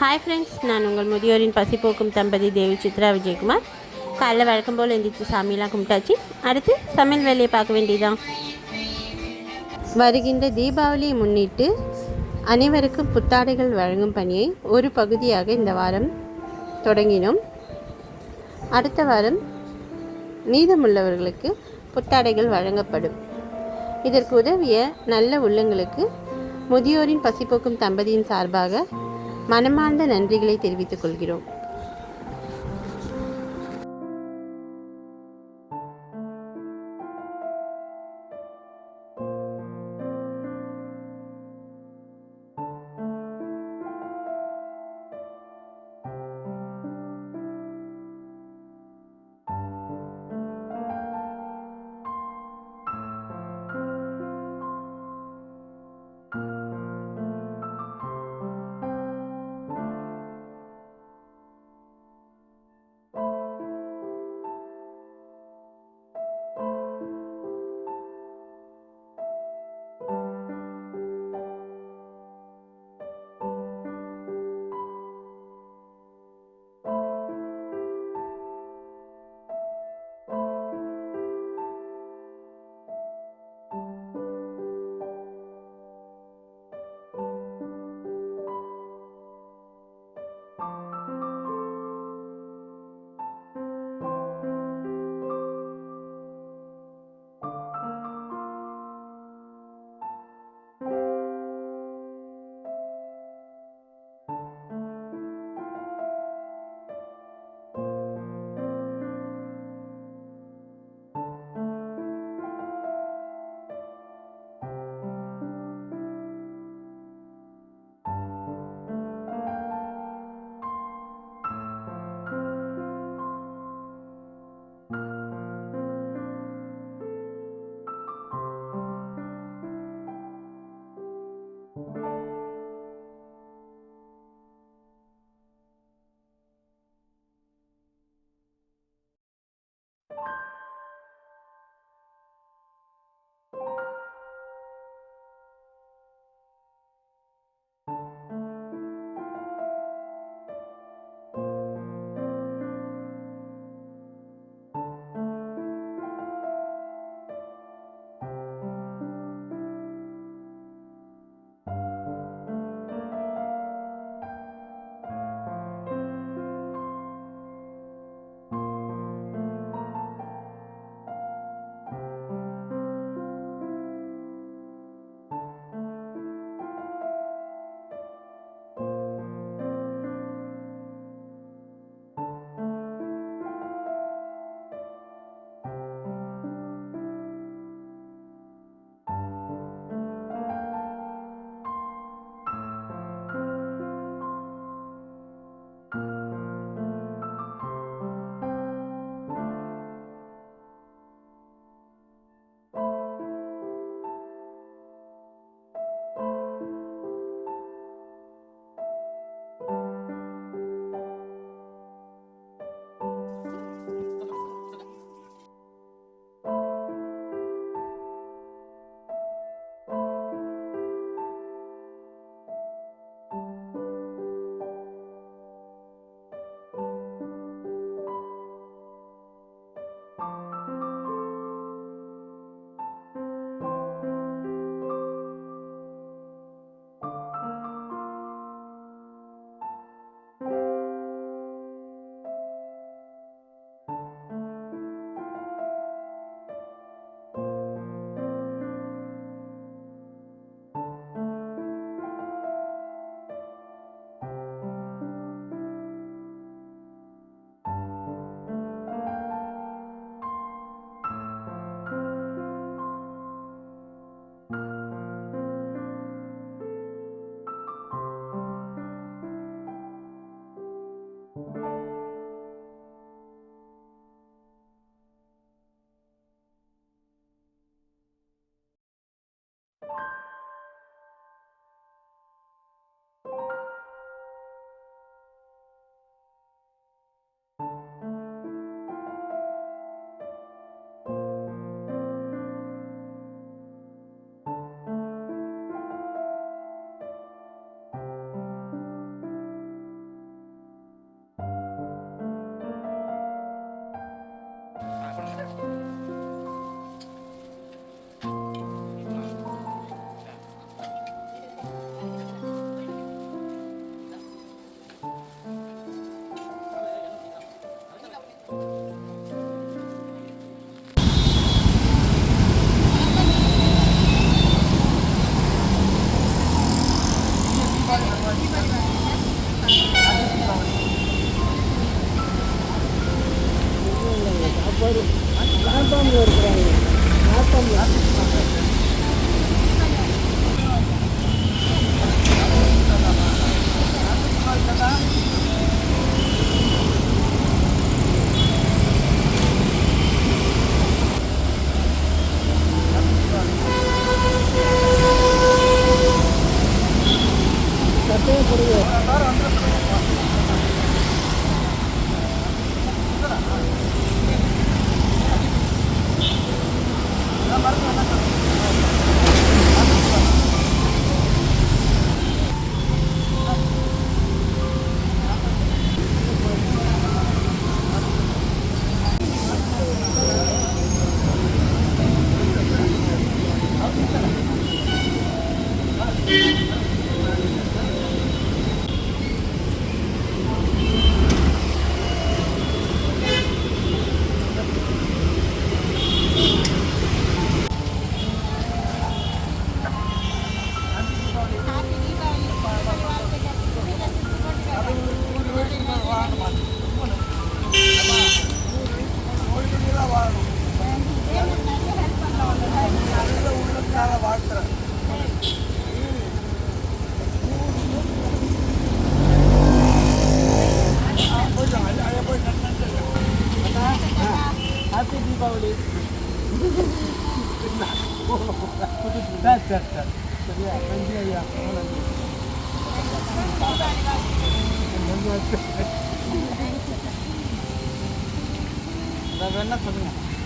Hi friends நான் உங்கள் முதியோரின் பசி போக்கும் தம்பதி தேவி சித்ரா விஜயகுமார். காலைல வழக்கம் போல் எந்திரிச்சு சாமியெலாம் கும்பிட்டாச்சு. அடுத்து சமையல் வேலையை பார்க்க வேண்டியதான் வருகின்ற தீபாவளியை முன்னிட்டு அனைவருக்கும் புத்தாடைகள் வழங்கும் பணியை ஒரு பகுதியாக இந்த வாரம் தொடங்கினோம். அடுத்த வாரம் மீதமுள்ளவர்களுக்கு புத்தாடைகள் வழங்கப்படும். இதற்கு உதவிய நல்ல உள்ளங்களுக்கு முதியோரின் பசிப்போக்கும் தம்பதியின் சார்பாக மனமார்ந்த நன்றிகளை தெரிவித்துக் கொள்கிறோம்.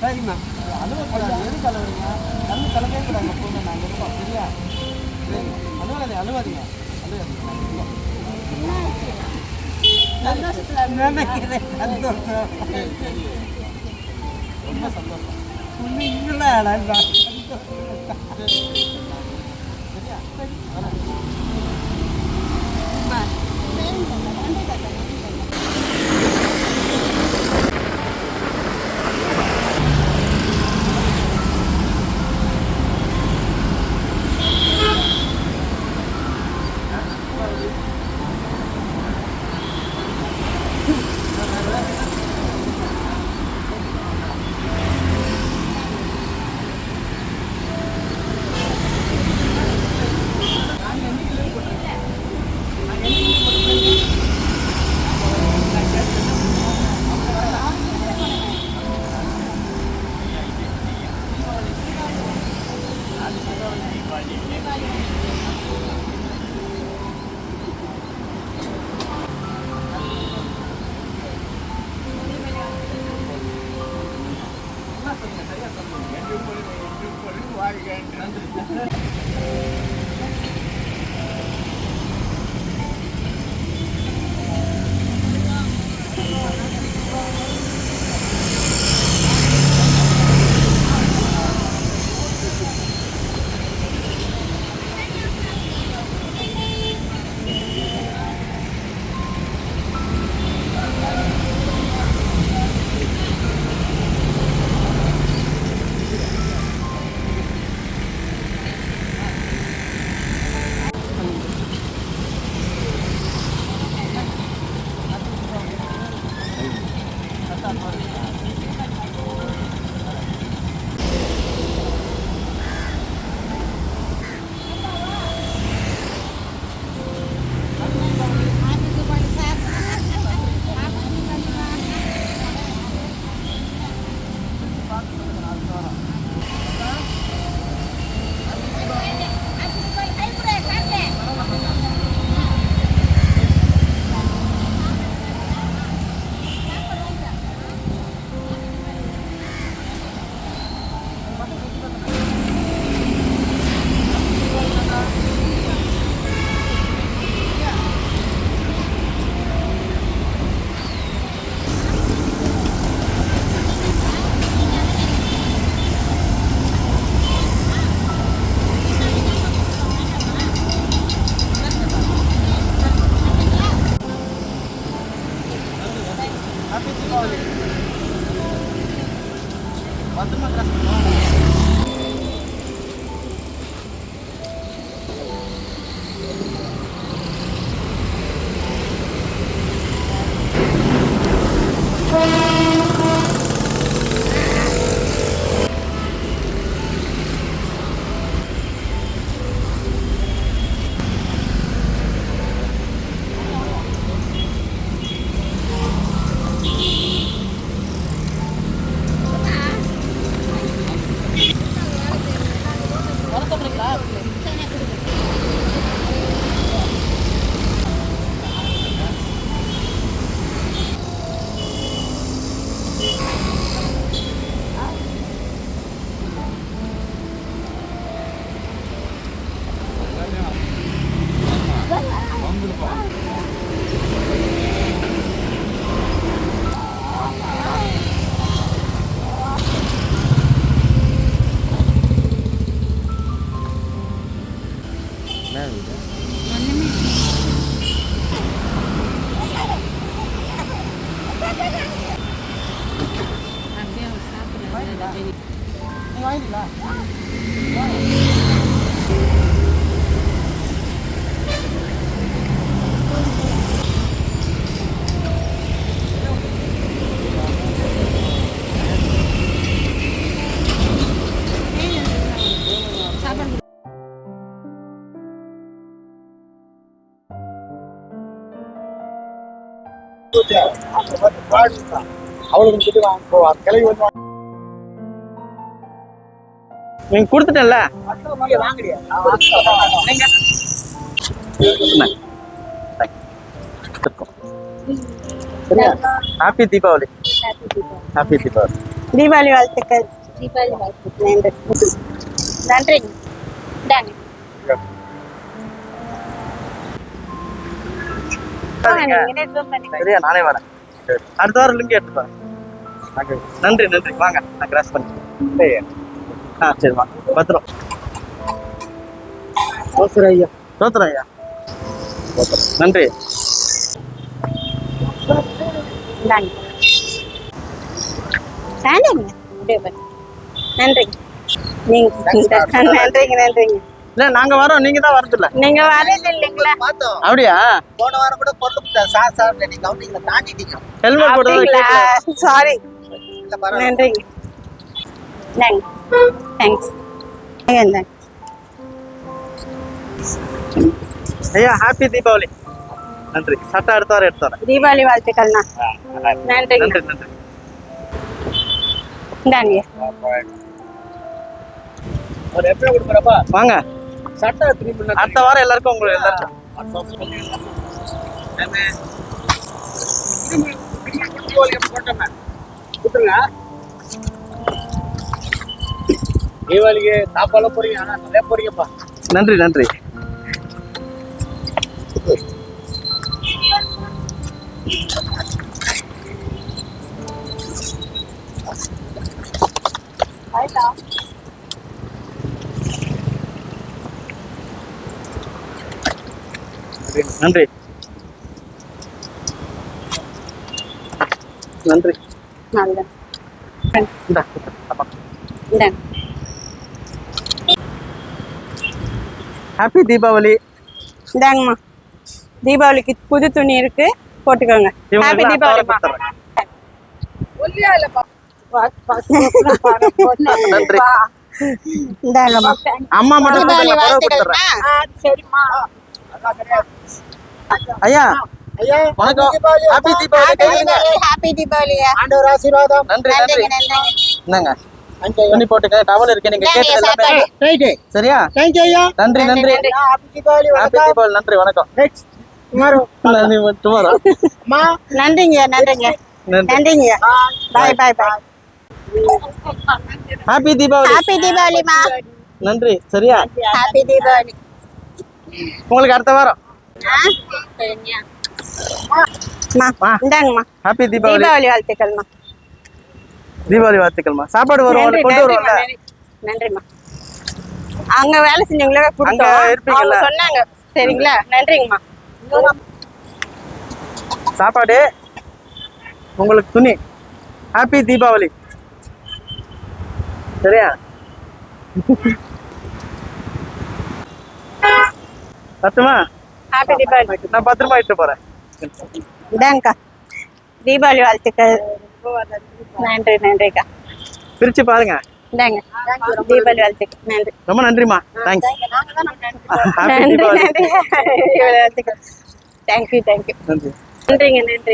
சரிங்கண்ணா அழுவக்கூடாது எதுக்கு அழுவுறீங்க கண்ணு கலக்கவே கூடாது எப்பவுமே நாங்கள் இருக்கோம் சரியா சரி அழுவாதீங்க. அழுவாதீங்க அழுவாதீங்க. நினைக்கிறேன் சந்தோஷம் ரொம்ப சந்தோஷம் நீங்களா சரியா சரி. வரேன் ஹாப்பி பத்திரமா கிராஸ் அவளுக்கு சொல்லி வாங்க போ அந்த கிளவி வந்து நீங்க கொடுத்துட்டேன்ல? ஹாப்பி தீபாவளி ஹாப்பி தீபாவளி தீபாவளி வாழ்த்துக்கள். தீபாவளி வாழ்த்துக்கள். நன்றி. நன்றி. சரியா? நானே வரேன். அடுத்த வாரம் லிங்க் எடுத்து வரேன் நன்றி. நன்றி வாங்க. நான் கிராஸ் பண்ணி. ஆ சரி வா. பத்திரம். அவசரம் ஐயா தோத்துறேன் ஐயா நன்றி. நன்றி. நீங்க நன்றிங்க நன்றிங்க. இல்ல நாங்க வரோம். நீங்க தான் வரதில்ல. நீங்க வரது இல்லைங்களா? பார்த்தோம். அப்படியா? போன வாரம் கூட பொருள் சார் சார் நீங்க கவுண்டிங்ல தாண்டிட்டீங்க. ஹெல்மெட் போட்டு சாரி இல்ல பரவாயில்ல. நன்றிங்க இந்தாங்க தேங்க்ஸ் ஐயா ஹாப்பி தீபாவளி நன்றி. சட்டை அடுத்த வாரம் எடுத்து வரேன் தீபாவளி வாழ்த்துக்கள்ண்ணா. நன்றிங்க நன்றி. நன்றி இந்தாங்க கொடுக்குறப்பா வாங்க. அடுத்த வாரம் எல்லாருக்கும் உங்களுக்கு எல்லாருக்கும் தீபாவளிக்கு சாப்பாடு போறீங்க ஆனா நிறைய போறீங்கப்பா நன்றி நன்றி. நன்றி. நன்றி. நல்ல ஹாப்பி தீபாவளி இந்தாங்கம்மா. தீபாவளிக்கு புது துணி இருக்கு போட்டுக்கோங்க. ஹாப்பி நன்றி. இந்தாங்கம்மா. அம்மா மட்டும் தீபாவளி சரிம்மா. ஐயா ஐயா வணக்கம். தீபாவளி ஹாப்பி தீபாவளி கைவிடுங்க. ஹாப்பி தீபாவளியா ஆண்டவர் ஆசீர்வாதம். நன்றி நன்றி. நன்றிங்க. நன்றிங்க என்னங்க துணி போட்டுக்க டவல் இருக்கு நீங்க கேட்டது எல்லாமே சரியா? ஐயா. நன்றி நன்றி நன்றி. ஹாப்பி தீபாவளி ஹாப்பி வணக்கம். தீபாவளி நன்றி வணக்கம். நெக்ஸ்ட் டுமாரோ நன்றி டுமாரோ அம்மா. நன்றிங்க நன்றிங்க. நன்றி. நன்றிங்க. Bye bye bye happy Deepavali happy தீபாவளிமா நன்றி சரியா? ஹாப்பி தீபாவளி உங்களுக்கு அடுத்த வாரம். ஹாப்பி தீபாவளி தீபாவளி வாழ்த்துக்கள்மா. தீபாவளி வாழ்த்துக்கள்மா. சாப்பாடு வரும் கொண்டு வருவோம்ல. நன்றி. நன்றிம்மா. அங்க வேலை செஞ்சவங்களே கொடுத்தோம்? அவங்க சொன்னாங்க. சரிங்களா? நன்றிங்கம்மா. சாப்பாடு. உங்களுக்கு துணி. ஹாப்பி தீபாவளி சரியா? சத்துமா ஹாப்பி தீபாவளி நான் பத்திரமா இட்டு போறேன். இதாங்கக்கா தீபாவளி வாழ்த்துக்கள். நன்றி நன்றிக்கா. பிரிச்சு பாருங்க. இந்தாங்க. தீபாவளி வாழ்த்துக்கள். நன்றி. ரொம்ப தேங்க்ஸ் ஹாப்பி நன்றி நன்றி. வாழ்த்துக்கள். தேங்க்யூ தேங்க்யூ நன்றி. நன்றிங்க நன்றி.